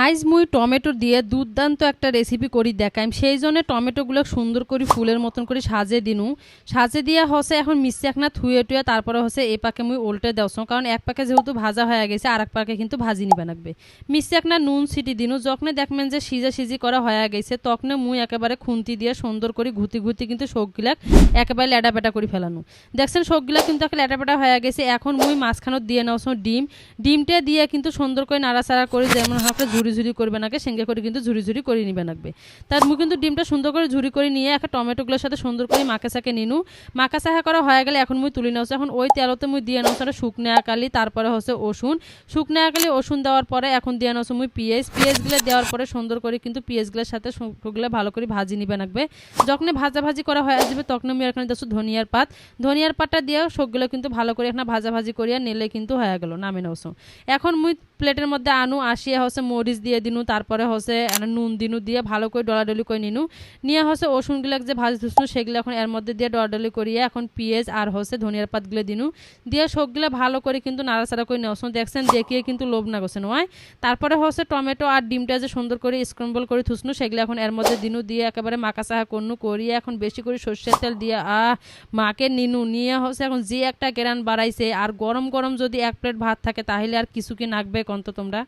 আইজ মুই টমেটো দিয়ে দুর্দান্ত একটা রেসিপি করি দেখাইম সেই জন্য টমেটোগুলো সুন্দর করে ফুলের মতন করে সাজে দিনু। সাজে দিয়া হসে এখন মিশে এক না থুয়ে টুয়ে তারপরে হসে এ পাকে মুই উল্টে দেওছ কারণ এক পাকে যেহেতু ভাজা হয়ে গেছে আর এক পাকে কিন্তু ভাজি নিবে লাগবে। মিশে এক না নুন সিটি দিনু। যখন দেখবেন যে সিজা সিজি করা হয়ে গেছে, তখন মুই একেবারে খুন্তি দিয়ে সুন্দর করে ঘুতি ঘুতি কিন্তু শোকগিলাক একেবারে লেডা পেটা করে ফেলানো। দেখছেন শোকগুলা কিন্তু একটা লেটা পেটা হয়ে গেছে। এখন মুই মাঝখানত দিয়ে নেওছ ডিম। ডিমটা দিয়ে কিন্তু সুন্দর করে নাড়াচাড়া করে যেমন হাফে ঝুরি ঝুরি করবে নাকে সেঙ্গে করে কিন্তু ঝুরি ঝুরি করে নিবে লাগবে তার মুই কিন্তু ডিমটা সুন্দর করে ঝুরি করে নিয়ে একটা টমেটোগুলোর সাথে সুন্দর করে মাকে সাকে নিনু। মাকা সাহা করা হয়ে গেলে এখন মুই তুলি নেওছে এখন ওই তেলতে মুই দিয়ে নেওছে শুকনো আকালি তারপরে হচ্ছে ওষুন শুকনো আকালি ওষুন দেওয়ার পরে এখন দিয়ে নেওছে মুই পিঁয়াজ। পিঁয়াজগুলো দেওয়ার পরে সুন্দর করে কিন্তু পিঁয়াজগুলোর সাথে শুকগুলো ভালো করে ভাজি নিবে লাগবে যখন ভাজা ভাজি করা হয়ে যাবে তখন আমি এখানে দেখছ ধনিয়ার পাত। ধনিয়ার পাতটা দিয়ে সবগুলো কিন্তু ভালো করে এখানে ভাজা ভাজি করিয়া নিলে কিন্তু হয়ে গেল নামে নেওছো এখন মুই প্লেটের মধ্যে আনু, আসিয়া হচ্ছে মরিচ দিয়ে দিনু, তারপরে হচ্ছে নুন দিনু, দিয়ে ভালো করে ডলাডলি করে নিনু। নিয়ে হচ্ছে ওষুনগুলো যে ভাজি ধুসনু, সেগুলো এখন এর মধ্যে দিয়ে ডলাডলি করিয়ে এখন পেঁয়াজ আর হচ্ছে ধনিয়ার পাতগুলো দিনু। দিয়ে সবগুলো ভালো করে কিন্তু নাড়াচাড়া করে নেওয়া। দেখছেন, দেখিয়ে কিন্তু লোভ না করছে, নয়? তারপরে হচ্ছে টমেটো আর ডিমটা যে সুন্দর করে স্ক্রম্বল করে থুসনু সেগুলো এখন এর মধ্যে দিনু, দিয়ে একেবারে মাকা চাহা করনু, করিয়ে এখন বেশি করে সর্ষের তেল দিয়ে, আহ মাকে নিনু। নিয়ে হচ্ছে এখন যে একটা কেরান বাড়াইছে, আর গরম গরম যদি এক প্লেট ভাত থাকে, তাহলে আর কিছু কি নাকবে অন্তত তোমরা